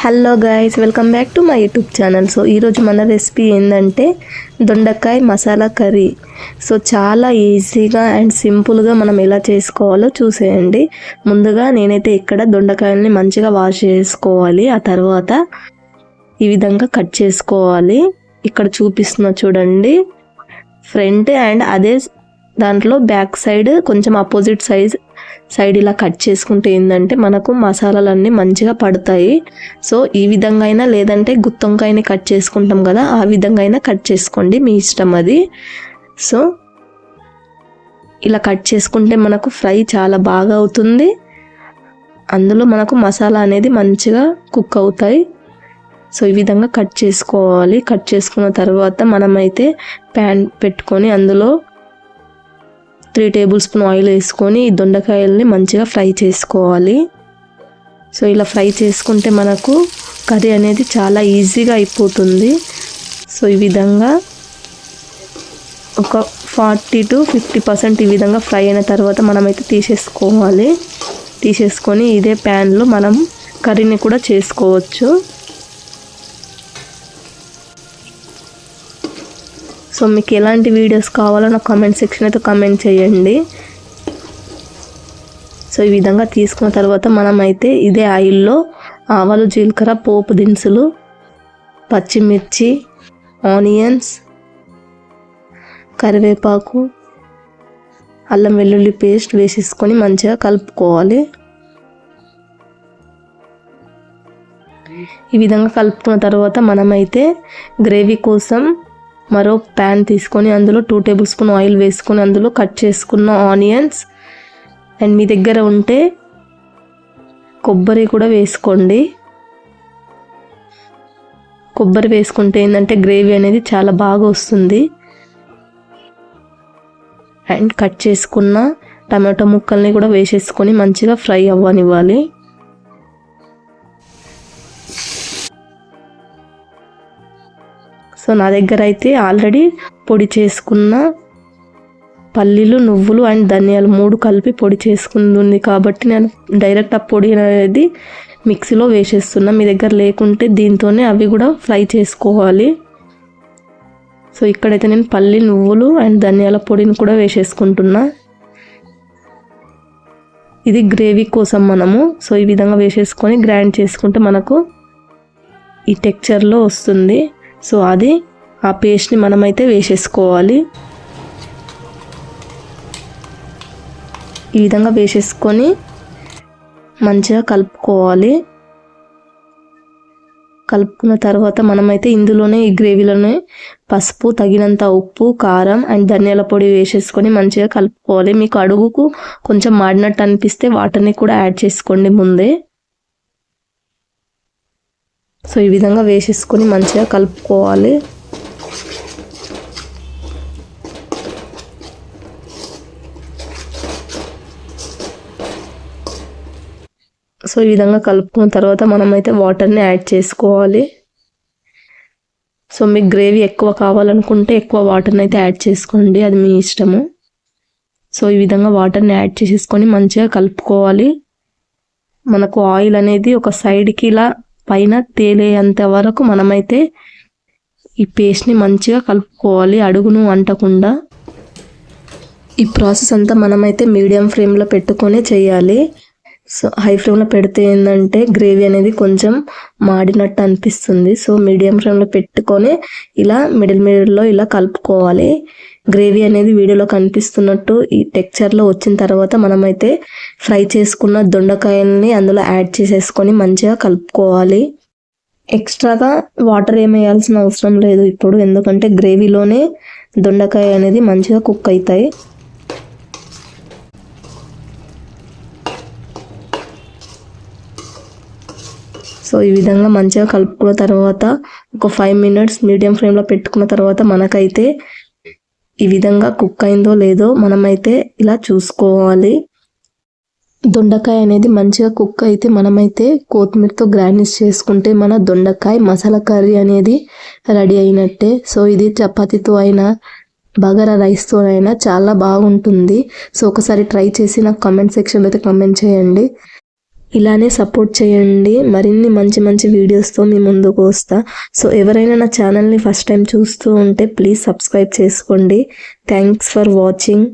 Hello guys welcome back to my YouTube channel so ఈరోజు మన recipe ఏంటంటే దొండకాయ మసాలా కర్రీ. సో చాలా ఈజీగా అండ్ సింపుల్గా మనం ఎలా చేసుకోవాలో చూసేయండి. ముందుగా నేనైతే ఇక్కడ దొండకాయల్ని మంచిగా వాష్ చేసుకోవాలి. ఆ తర్వాత ఈ విధంగా కట్ చేసుకోవాలి. ఇక్కడ చూపిస్తున్నా చూడండి. ఫ్రంట్ అండ్ అదే దాంట్లో బ్యాక్ సైడ్ కొంచెం అపోజిట్ సైజ్ సైడ్ ఇలా కట్ చేసుకుంటే ఏంటంటే మనకు మసాలాలన్నీ మంచిగా పడతాయి. సో ఈ విధంగా అయినా లేదంటే గుత్తొంకాయని కట్ చేసుకుంటాం కదా ఆ విధంగా అయినా కట్ చేసుకోండి మీ ఇష్టం అది. సో ఇలా కట్ చేసుకుంటే మనకు ఫ్రై చాలా బాగా అవుతుంది. అందులో మనకు మసాలా అనేది మంచిగా కుక్ అవుతాయి. సో ఈ విధంగా కట్ చేసుకోవాలి. కట్ చేసుకున్న తర్వాత మనమైతే ప్యాన్ పెట్టుకొని అందులో త్రీ టేబుల్ స్పూన్ ఆయిల్ వేసుకొని ఈ దొండకాయల్ని మంచిగా ఫ్రై చేసుకోవాలి. సో ఇలా ఫ్రై చేసుకుంటే మనకు కర్రీ అనేది చాలా ఈజీగా అయిపోతుంది. సో ఈ విధంగా ఒక ఫార్టీ టు ఫిఫ్టీ పర్సెంట్ ఈ విధంగా ఫ్రై అయిన తర్వాత మనమైతే తీసేసుకోవాలి. తీసేసుకొని ఇదే ప్యాన్లో మనం కర్రీని కూడా చేసుకోవచ్చు. సో మీకు ఎలాంటి వీడియోస్ కావాలో నాకు కామెంట్ సెక్షన్ అయితే కామెంట్ చేయండి. సో ఈ విధంగా తీసుకున్న తర్వాత మనమైతే ఇదే ఆయిల్లో ఆవాలు జీలకర్ర పోపు దినుసులు పచ్చిమిర్చి ఆనియన్స్ కరివేపాకు అల్లం వెల్లుల్లి పేస్ట్ వేసేసుకొని మంచిగా కలుపుకోవాలి. ఈ విధంగా కలుపుకున్న తర్వాత మనమైతే గ్రేవీ కోసం మరో ప్యాన్ తీసుకొని అందులో టూ టేబుల్ స్పూన్ ఆయిల్ వేసుకొని అందులో కట్ చేసుకున్న ఆనియన్స్ అండ్ మీ దగ్గర ఉంటే కొబ్బరి కూడా వేసుకోండి. కొబ్బరి వేసుకుంటే ఏంటంటే గ్రేవీ అనేది చాలా బాగా వస్తుంది. అండ్ కట్ చేసుకున్న టమాటో ముక్కల్ని కూడా వేసేసుకొని మంచిగా ఫ్రై అవ్వనివ్వాలి. సో నా దగ్గర అయితే ఆల్రెడీ పొడి చేసుకున్న పల్లీలు నువ్వులు అండ్ ధనియాలు మూడు కలిపి పొడి చేసుకుంది ఉంది కాబట్టి నేను డైరెక్ట్ ఆ పొడి అనేది మిక్సీలో వేసేస్తున్నా. మీ దగ్గర లేకుంటే దీంతోనే అవి కూడా ఫ్రై చేసుకోవాలి. సో ఇక్కడైతే నేను పల్లి నువ్వులు అండ్ ధనియాల పొడిని కూడా వేసేసుకుంటున్నా. ఇది గ్రేవీ కోసం మనము. సో ఈ విధంగా వేసేసుకొని గ్రైండ్ చేసుకుంటే మనకు ఈ టెక్చర్లో వస్తుంది. సో అది ఆ పేస్ట్ని మనమైతే వేసేసుకోవాలి. ఈ విధంగా వేసేసుకొని మంచిగా కలుపుకోవాలి. కలుపుకున్న తర్వాత మనమైతే ఇందులోనే ఈ గ్రేవీలోనే పసుపు తగినంత ఉప్పు కారం అండ్ ధనియాల పొడి వేసేసుకొని మంచిగా కలుపుకోవాలి. మీకు అడుగుకు కొంచెం మాడినట్టు అనిపిస్తే వాటర్ని కూడా యాడ్ చేసుకోండి ముందే. సో ఈ విధంగా వేసేసుకొని మంచిగా కలుపుకోవాలి. సో ఈ విధంగా కలుపుకున్న తర్వాత మనమైతే వాటర్ని యాడ్ చేసుకోవాలి. సో మీకు గ్రేవీ ఎక్కువ కావాలనుకుంటే ఎక్కువ వాటర్ని అయితే యాడ్ చేసుకోండి అది మీ ఇష్టము. సో ఈ విధంగా వాటర్ని యాడ్ చేసేసుకొని మంచిగా కలుపుకోవాలి. మనకు ఆయిల్ అనేది ఒక సైడ్కి ఇలా పైన తేలేంత వరకు మనమైతే ఈ పేస్ట్ని మంచిగా కలుపుకోవాలి. అడుగును అంటకుండా ఈ ప్రాసెస్ అంతా మనమైతే మీడియం ఫ్లేమ్లో పెట్టుకొని చేయాలి. సో హై ఫ్లేమ్లో పెడితే ఏంటంటే గ్రేవీ అనేది కొంచెం మాడినట్టు అనిపిస్తుంది. సో మీడియం ఫ్లేమ్లో పెట్టుకొని ఇలా మిడిల్ మిడిల్లో ఇలా కలుపుకోవాలి. గ్రేవీ అనేది వీడియోలో కనిపిస్తున్నట్టు ఈ టెక్చర్లో వచ్చిన తర్వాత మనమైతే ఫ్రై చేసుకున్న దొండకాయల్ని అందులో యాడ్ చేసేసుకొని మంచిగా కలుపుకోవాలి. ఎక్స్ట్రాగా వాటర్ ఏం వేయాల్సిన అవసరం లేదు ఇప్పుడు ఎందుకంటే గ్రేవీలోనే దొండకాయ అనేది మంచిగా కుక్ అవుతాయి. సో ఈ విధంగా మంచిగా కలుపుకున్న తర్వాత ఒక ఫైవ్ మినిట్స్ మీడియం ఫ్లేమ్లో పెట్టుకున్న తర్వాత మనకైతే ఈ విధంగా కుక్ అయిందో లేదో మనమైతే ఇలా చూసుకోవాలి. దొండకాయ అనేది మంచిగా కుక్ అయితే మనమైతే కొత్తిమీరతో గ్రైండ్స్ చేసుకుంటే మన దొండకాయ మసాలా కర్రీ అనేది రెడీ అయినట్టే. సో ఇది చపాతీతో అయినా బగారా రైస్తో అయినా చాలా బాగుంటుంది. సో ఒకసారి ట్రై చేసి నాకు కమెంట్ సెక్షన్లో అయితే కమెంట్ చేయండి. ఇలానే సపోర్ట్ చేయండి. మరిన్ని మంచి మంచి వీడియోస్తో మీ ముందుకు వస్తా. సో ఎవరైనా నా ఛానల్ని ఫస్ట్ టైం చూస్తూ ఉంటే ప్లీజ్ సబ్స్క్రైబ్ చేసుకోండి. Thanks for watching